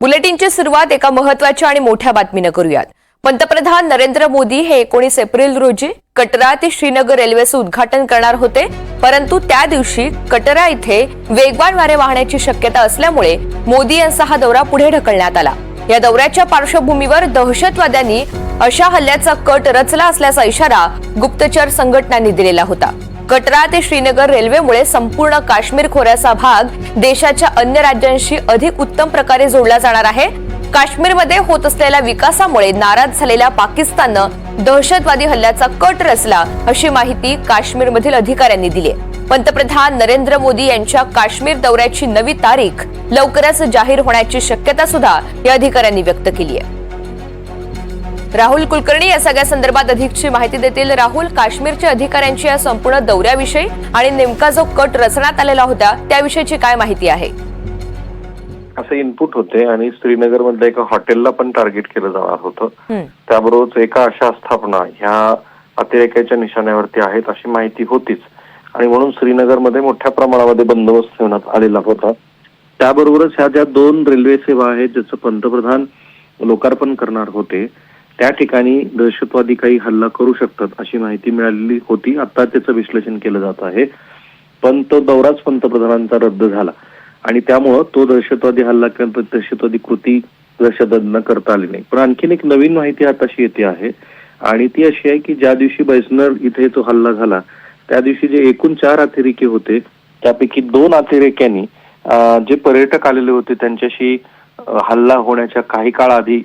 बुलेटिनची सुरुवात एका महत्त्वाच्या आणि मोठ्या बातमीनं करूयात. पंतप्रधान नरेंद्र मोदी हे एकोणीस एप्रिल रोजी कटरा ते श्रीनगर रेल्वेचं उद्घाटन करणार होते परंतु त्या दिवशी कटरा इथे वेगवान वारे वाहण्याची शक्यता असल्यामुळे मोदी यांचा हा दौरा पुढे ढकलण्यात आला. या दौऱ्याच्या पार्श्वभूमीवर दहशतवाद्यांनी अशा हल्ल्याचा कट रचला असल्याचा इशारा गुप्तचर संघटनांनी दिलेला होता. कटरा ते श्रीनगर रेल्वेमुळे संपूर्ण काश्मीर खोऱ्याचा भाग देशाच्या अन्य राज्यांशी अधिक उत्तम प्रकारे जोडला जाणार आहे. काश्मीरमध्ये होत असलेल्या विकासामुळे नाराज झालेल्या पाकिस्ताननं दहशतवादी हल्ल्याचा कट रचला अशी माहिती काश्मीरमधील अधिकाऱ्यांनी दिली पंतप्रधान नरेंद्र मोदी यांच्या काश्मीर दौऱ्याची नवी तारीख लवकरच जाहीर होण्याची शक्यता सुद्धा या अधिकाऱ्यांनी व्यक्त केली आहे. राहुल कुलकर्णी या सगळ्या संदर्भात अधिकची माहिती देतील. राहुल काश्मीरच्या अधिकाऱ्यांची या संपूर्ण दौऱ्याविषयी आणि नेमका जो कट रचण्यात आलेला होता त्याविषयीची काय माहिती आहे? असं इनपुट होते आणि श्रीनगर मधल्या एका हॉटेलला पण टार्गेट केलं जाणार होतं. त्याबरोबरच एका अशा आस्थापना ह्या अतिरेक्याच्या निशाण्यावरती आहेत अशी माहिती होतीच. आणि म्हणून श्रीनगरमध्ये मोठ्या प्रमाणामध्ये बंदोबस्त ठेवण्यात आलेला होता. त्याबरोबरच ह्या ज्या दोन रेल्वे सेवा आहेत ज्याचं पंतप्रधान लोकार्पण करणार होते त्या ठिकाणी दहशतवादी काही हल्ला करू शकतात अशी माहिती मिळालेली होती. आता त्याचं विश्लेषण केलं जात आहे. पण तो दौराच पंतप्रधानांचा रद्द झाला. आणि त्यामुळं तो दहशतवादी हल्ला किंवा दहशतवादी कृती दहशतवाद्यांना करता आली नाही. पण आणखीन एक नवीन माहिती आताशी येते आहे. आणि ती अशी आहे की ज्या दिवशी बैसनर इथे जो हल्ला झाला त्या दिवशी जे एकूण चार अतिरेकी होते त्यापैकी दोन अतिरेक्यांनी जे पर्यटक आलेले होते त्यांच्याशी हल्ला होण्याच्या काही काळ आधी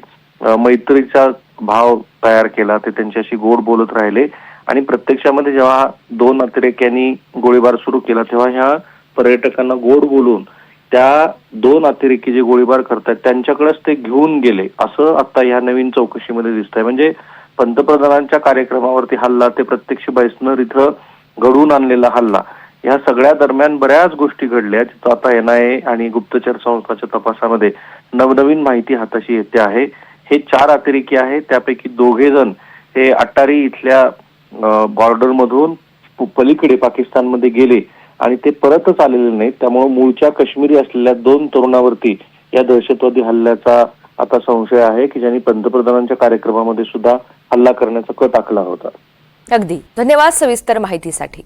मैत्रीचा भाव तयार केला ते त्यांच्याशी गोड बोलत राहिले. आणि प्रत्यक्षामध्ये जेव्हा दोन अतिरेक्यांनी गोळीबार सुरू केला तेव्हा ह्या पर्यटकांना गोड बोलून त्या दोन अतिरेकी जे गोळीबार करतात त्यांच्याकडेच ते घेऊन गेले. असं आता ह्या नवीन चौकशीमध्ये दिसत आहे म्हणजे पंतप्रधानांच्या कार्यक्रमावरती हल्ला ते प्रत्यक्ष बैसनर इथं घडवून आणलेला हल्ला ह्या सगळ्या दरम्यान बऱ्याच गोष्टी घडल्या. जिथं आता एनआयए आणि गुप्तचर संस्थाच्या तपासामध्ये नवनवीन माहिती हाताशी येते आहे. हे चार अतिरेकी आहेत. त्यापैकी दोघे जण हे अट्टारी इथल्या बॉर्डर मधून पलीकडे पाकिस्तानमध्ये गेले आणि ते परतच आलेले नाहीत. त्यामुळे मूळच्या काश्मीरी असलेल्या दोन तरुणावरती या दहशतवादी हल्ल्याचा आता संशय आहे की ज्यांनी पंतप्रधानांच्या कार्यक्रमामध्ये सुद्धा हल्ला करण्याचा कट आखला होता. अगदी. धन्यवाद सविस्तर माहितीसाठी.